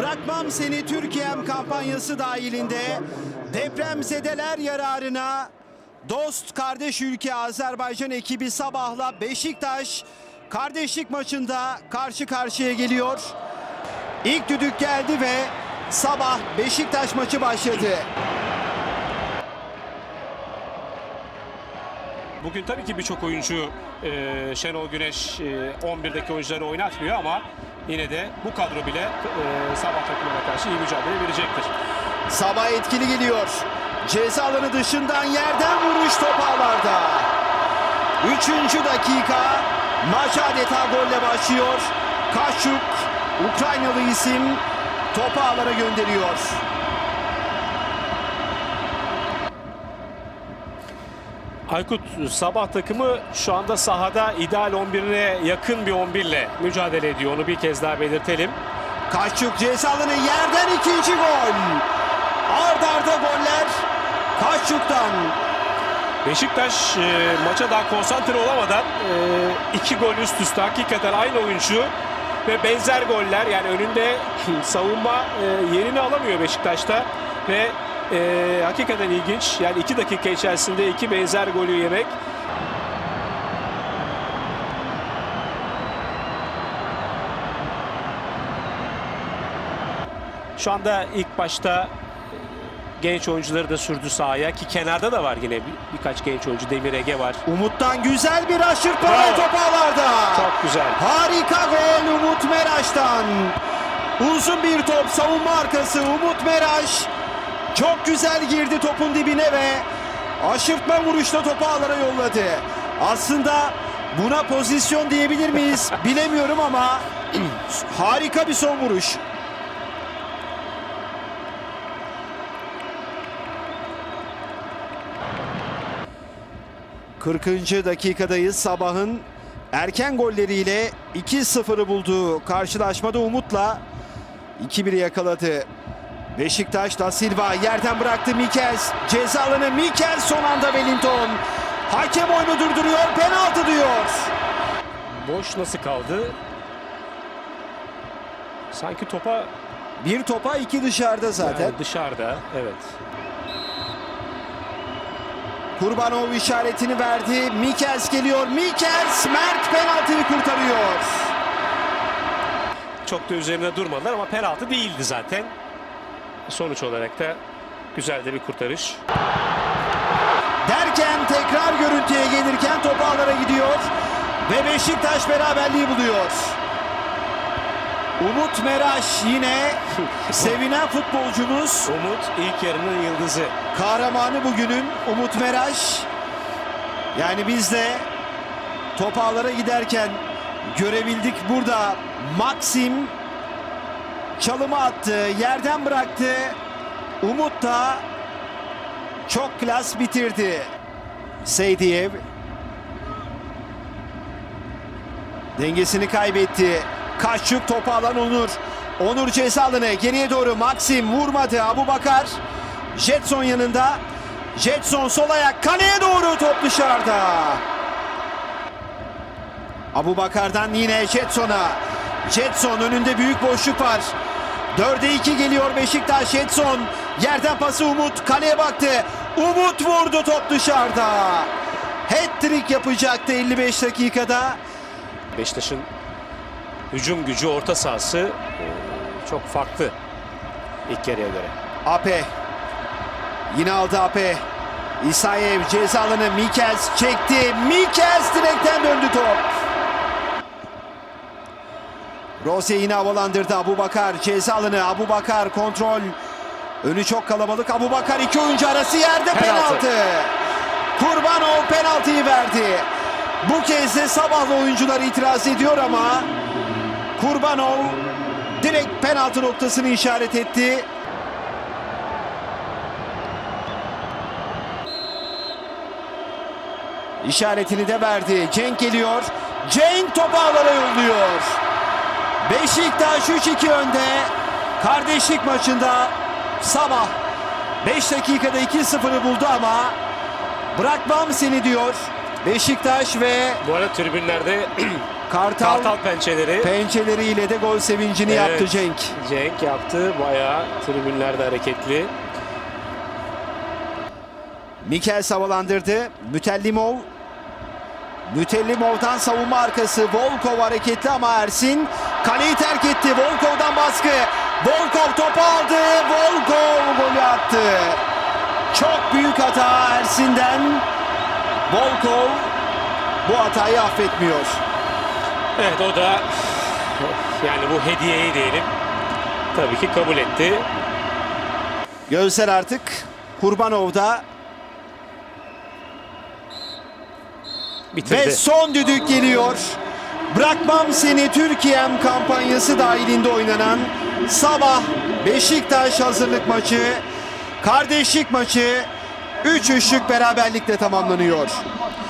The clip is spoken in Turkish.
Bırakmam Seni Türkiye'm kampanyası dahilinde depremzedeler yararına dost kardeş ülke Azerbaycan ekibi sabahla Beşiktaş kardeşlik maçında karşı karşıya geliyor. İlk düdük geldi ve sabah Beşiktaş maçı başladı. Bugün tabii ki birçok oyuncu e, Şenol Güneş e, 11'deki oyuncuları oynatmıyor ama yine de bu kadro bile e, sabah takımına karşı iyi mücadele verecektir. Sabah etkili geliyor. Ceza alanı dışından yerden vuruş top ağlarda. Üçüncü dakika maç adeta golle başlıyor. Kaşuk Ukraynalı isim topu ağlara gönderiyor. Aykut sabah takımı şu anda sahada ideal 11'ine yakın bir 11 ile mücadele ediyor. Onu bir kez daha belirtelim. Kaşuk ceza alanı yerden ikinci gol. Ard arda goller Kaşuk'tan. Beşiktaş e, maça daha konsantre olamadan e, iki gol üst üste hakikaten aynı oyuncu ve benzer goller yani önünde savunma e, yerini alamıyor Beşiktaş'ta ve e, hakikaten ilginç yani iki dakika içerisinde iki benzer golü yemek Şu anda ilk başta genç oyuncuları da sürdü sahaya ki kenarda da var yine bir, birkaç genç oyuncu. Demir Ege var. Umut'tan güzel bir aşırtma top ağlarda. Çok güzel. Harika gol Umut Meraş'tan. Uzun bir top savunma arkası Umut Meraş. Çok güzel girdi topun dibine ve aşırtma vuruşla topu ağlara yolladı. Aslında buna pozisyon diyebilir miyiz bilemiyorum ama harika bir son vuruş. ...40. dakikadayız sabahın erken golleriyle 2-0'ı bulduğu karşılaşmada Umut'la 2-1'i yakaladı. Beşiktaş da Silva yerden bıraktı Mikels. Ceza alanı Mikels son anda Wellington. Hakem oyunu durduruyor penaltı diyor. Boş nasıl kaldı? Sanki topa Bir topa iki dışarıda zaten. yani dışarıda. Evet. Kurbanov işaretini verdi. Mikels geliyor. Mikels Mert penaltıyı kurtarıyor. Çok da üzerine durmadılar ama penaltı değildi zaten. Sonuç olarak da güzel de bir kurtarış. Derken tekrar görüntüye gelirken topu ağlara gidiyor. Ve Beşiktaş beraberliği buluyor. Umut Meraş yine sevinen futbolcumuz. Umut ilk yarının yıldızı. Kahramanı bugünün Umut Meraş. Yani biz de top ağlara giderken görebildik burada Maxim çalımı attı, yerden bıraktı. Umut da çok klas bitirdi. Seydiyev dengesini kaybetti. Kaççuk topu alan Onur. Onur ceza alanı geriye doğru Maxim vurmadı. Abu Bakar Jetson yanında. Jetson sol ayak kaleye doğru top dışarıda. Abu Bakar'dan yine Jetson'a. Jetson önünde büyük boşluk var. 4'e 2 geliyor Beşiktaş. Jetson yerden pası Umut kaleye baktı. Umut vurdu top dışarıda. Hat-trick yapacaktı 55 dakikada. Beşiktaş'ın hücum gücü orta sahası e, çok farklı ilk yarıya göre. Ape. Yine aldı Ape. İsayev ceza alanı Mikels çekti. Mikels direkten döndü top. Rose yine havalandırdı. Abu Bakar ceza alanı. Abu Bakar kontrol. Önü çok kalabalık. Abu Bakar iki oyuncu arası yerde penaltı. Penaltı. Kurbanov penaltıyı verdi. Bu kez de sabahlı oyuncular itiraz ediyor ama Kurbanov direkt penaltı noktasını işaret etti. İşaretini de verdi. Cenk geliyor. Cenk topu yolluyor. Beşiktaş 3-2 önde. Kardeşlik maçında sabah 5 dakikada 2-0'ı buldu ama bırakmam seni diyor. Beşiktaş ve Bu arada tribünlerde Kartal, Kartal pençeleri. pençeleriyle de gol sevincini Evet. yaptı Cenk. Cenk yaptı. Bayağı tribünlerde hareketli. Mikel havalandırdı. Mütellimov. Mütellimov'dan savunma arkası. Volkov hareketli ama Ersin kaleyi terk etti. Volkov'dan baskı. Volkov topu aldı. Volkov golü attı. Çok büyük hata Ersin'den. Volkov bu hatayı affetmiyor. Evet o da yani bu hediyeyi diyelim. Tabii ki kabul etti. Gözler artık Kurbanov'da Bitirdi. Ve son düdük geliyor. Bırakmam seni Türkiye'm kampanyası dahilinde oynanan sabah Beşiktaş hazırlık maçı, kardeşlik maçı 3 üçlük beraberlikle tamamlanıyor.